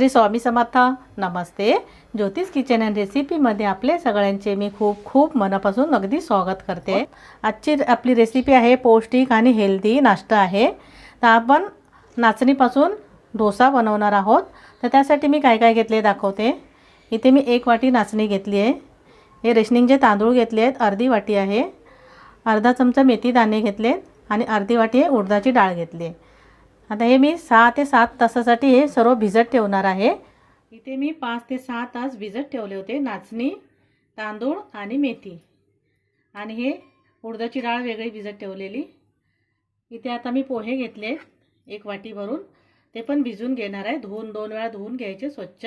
श्री स्वामी समर्थ. नमस्ते. ज्योतिष kitchen and रेसिपीमध्ये आपले सगळ्यांचे मी खूप खूप मनापासून अगदी स्वागत करते. आजची आपली रेसिपी आहे पौष्टिक आणि हेल्दी नाश्ता आहे. तर आपण नाचणीपासून डोसा बनवणार आहोत. तर त्यासाठी मी काय काय घेतले दाखवते. इथे मी एक वाटी नाचणी घेतली आहे. हे रेशनिंगचे तांदूळ घेतले आहेत अर्धी वाटी आहे. अर्धा चमचा मेथी दाणे घेतले आणि अर्धी वाटी उडदाची डाळ घेतली आहे. आता हे मी सहा ते सात तासासाठी हे सर्व भिजत ठेवणार आहे. इथे मी पाच ते सहा तास भिजत ठेवले होते नाचणी तांदूळ आणि मेथी. आणि हे उडदाची डाळ वेगळी भिजत ठेवलेली. इथे आता मी पोहे घेतले एक वाटी भरून. ते पण भिजून घेणार आहे. धुवून दोन वेळा धुवून घ्यायचे स्वच्छ.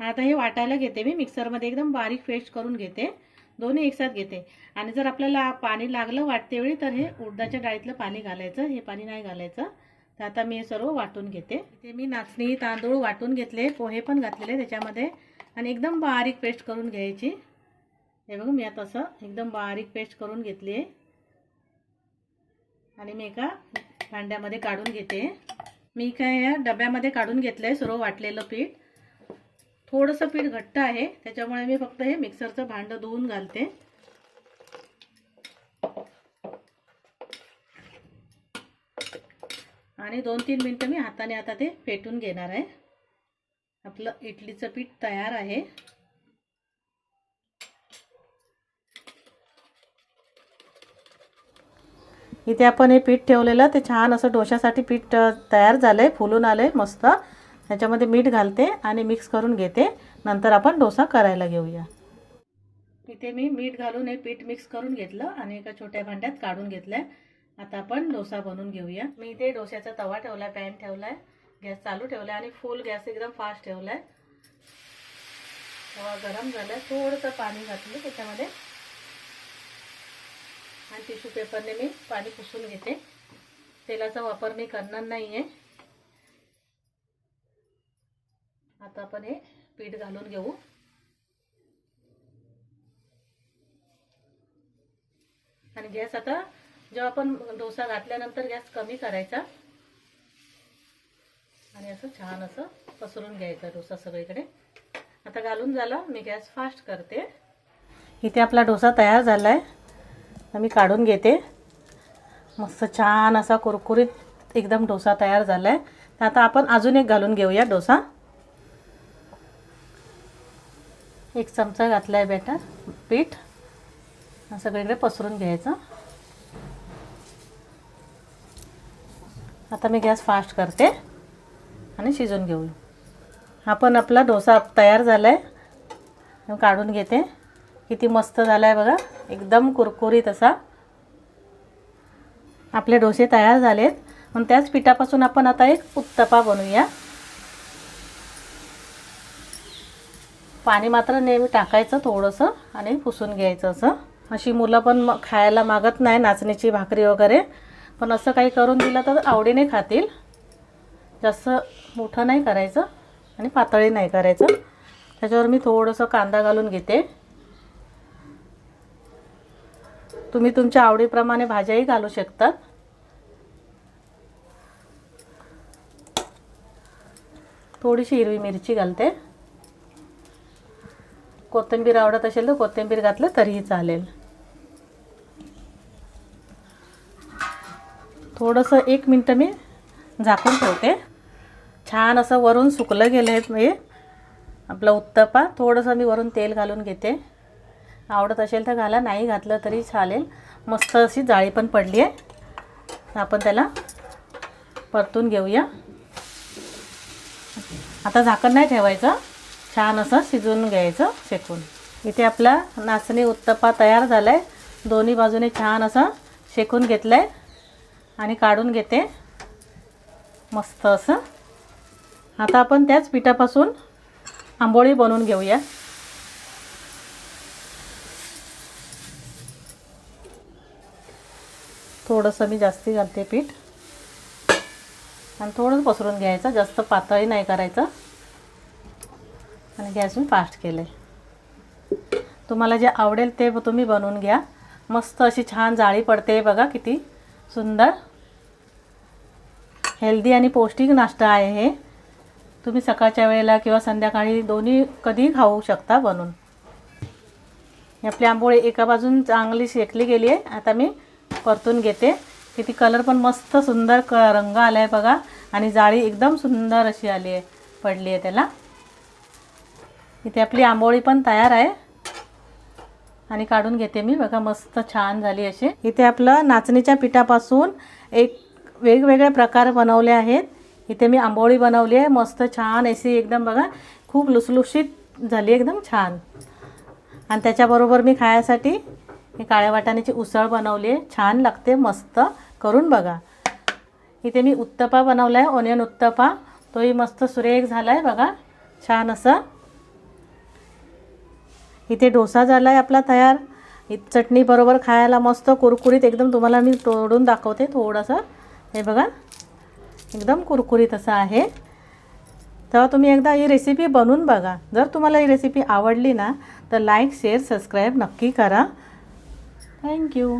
आता हे वाटायला घेते मी. मिक्सरमध्ये एकदम बारीक पेस्ट करून घेते. दोन्ही एकसाथ घेते. आणि जर आपल्याला पाणी लागलं वाटते वेळी तर हे उडदाच्या डाळीतलं पाणी घालायचं. हे पाणी नाही घालायचं. तर आता मी हे सर्व वाटून घेते. ते मी नाचणी तांदूळ वाटून घेतले. पोहे पण घातलेले त्याच्यामध्ये. आणि एकदम बारीक पेस्ट करून घ्यायची. हे बघा मी आता असं एकदम बारीक पेस्ट करून घेतली आहे. आणि मी एका भांड्यामध्ये काढून घेते. मी काय या डब्यामध्ये काढून घेतलं आहे सर्व वाटलेलं पीठ. थोडंसं पीठ घट्ट आहे. त्याच्यामुळे मी फक्त हे मिक्सरचं भांडं धुवून घालते. आणि दोन तीन मिनटं मी हाताने आता ते फेटून घेणार आहे. आपलं इडलीचं पीठ तयार आहे. इथे आपण हे पीठ ठेवलेलं ते छान असं डोशासाठी पीठ तयार झालं आहे फुलून आलं आहे मस्त. ह्याच्यामध्ये मीठ घालते आणि मिक्स करून घेते. नंतर आपण डोसा करायला घेऊया. इथे मी मीठ घालून हे पीठ मिक्स करून घेतलं आणि एका छोट्या भांड्यात काढून घेतलं आहे आता आपण डोसा बनवून घेऊया. मी इथे डोश्याचा तवा ठेवला पॅन ठेवला आहे गॅस चालू ठेवला आहे आणि फुल गॅस एकदम फास्ट ठेवला आहे तवा गरम झाला आहे थोडंसं पाणी घातलं त्याच्यामध्ये. आणि टिश्यू पेपरने मी पाणी पुसून घेते. तेलाचा वापर मी करणार नाही आहे आता आपण हे पीठ घालून घेऊ. आणि गॅस आता जेव्हा आपण डोसा घातल्यानंतर गॅस कमी करायचा आणि असं छान असं पसरून घ्यायचा डोसा सगळीकडे. आता घालून झाला मी गॅस फास्ट करते. इथे आपला डोसा तयार झाला आहे मी काढून घेते. मस्त छान असा कुरकुरीत एकदम डोसा तयार झाला आहे तर आता आपण अजून एक घालून घेऊया डोसा. एक चमचा घातला आहे बेटर पीठ सगळीकडे पसरून घ्यायचं. आता मी गॅस फास्ट करते आणि शिजून घेऊ आपण आपला डोसा तयार झाला आहे काढून घेते. किती मस्त झाला आहे बघा. एकदम कुरकुरीत असा. आपले डोसे तयार झालेत. पण त्याच पिठापासून आपण आता एक उत्तपा बनवूया. पाणी मात्र नेहमी टाकायचं थोडंसं आणि पुसून घ्यायचं असं. अशी मुलं पण म खायला मागत नाही नाचणीची भाकरी वगैरे. पण असं काही करून दिलं तर आवडीने खातील. जास्त मोठं नाही करायचं आणि पातळी नाही करायचं. त्याच्यावर मी थोडंसं कांदा घालून घेते. तुम्ही तुमच्या आवडीप्रमाणे भाज्याही घालू शकतात. थोडीशी हिरवी मिरची घालते. कोथिंबीर आवडत असेल तर कोथिंबीर घातलं तरीही चालेल. थोडंसं एक मिनटं मी झाकून ठेवते. छान असं वरून सुकलं गेलं आहे हे. आपलं उत्तपा थोडंसं मी वरून तेल घालून घेते. आवडत असेल तर घाला नाही घातलं तरी चालेल. मस्त अशी जाळी पण पडली आहे. आपण त्याला परतून घेऊया. आता झाकण नाही ठेवायचं. छान असं शिजवून घ्यायचं शेकून. इथे आपला नाचणी उत्तप्पा तयार झाला आहे दोन्ही बाजूने छान असं शेकून घेतलं आहे आणि काढून घेते. मस्त असं. आता आपण त्याच पिठापासून आंबोळी बनवून घेऊया. थोडंसं मी जास्ती घालते पीठ. आणि थोडंसं पसरून घ्यायचं. जास्त पातळी नाही करायचं. आणि गॅस मी फास्ट केलं. आहे तुम्हाला जे आवडेल ते तुम्ही बनवून घ्या. मस्त अशी छान जाळी पडते बघा किती सुंदर. हेल्दी आणि पौष्टिक नाश्ता आहे हे. तुम्ही सकाळच्या वेळेला किंवा संध्याकाळी दोन्ही कधीही खाऊ शकता बनवून आपली आंबोळी एका बाजून चांगली शेकली गेली आहे. आता मी परतून घेते. किती कलर पण मस्त सुंदर क रंग आला आहे बघा. आणि जाळी एकदम सुंदर अशी आली आहे. पडली आहे त्याला. इथे आपली आंबोळी पण तयार आहे. आणि काढून घेते मी. बघा मस्त छान झाली अशी. इथे आपलं नाचणीच्या पिठापासून एक वेगवेगळे प्रकार बनवले आहेत. इथे मी आंबोळी बनवली आहे. मस्त छान अशी एकदम बघा खूप लुसलुशीत झाली एकदम छान. आणि त्याच्याबरोबर मी खाण्यासाठी हे काळ्या वाटाण्याची उसळ बनवली आहे. छान लागते मस्त करून बघा. इथे मी उत्तपा बनवला आहे ओनियन उत्तपा. तोही मस्त सुरेख झाला आहे बघा. छान असं इथे डोसा झाला आहे आपला तयार. चटणीबरोबर चटणी बरोबर खायला मस्त कुरकुरीत एकदम तुम्हाला मी तोडून दाखवते थोडंसं. हे बघा. एकदम कुरकुरीत असं आहे. तेव्हा तुम्ही एकदा ही रेसिपी बनवून बघा. जर तुम्हाला ही रेसिपी आवडली ना तर लाईक शेअर सबस्क्राईब नक्की करा. थँक्यू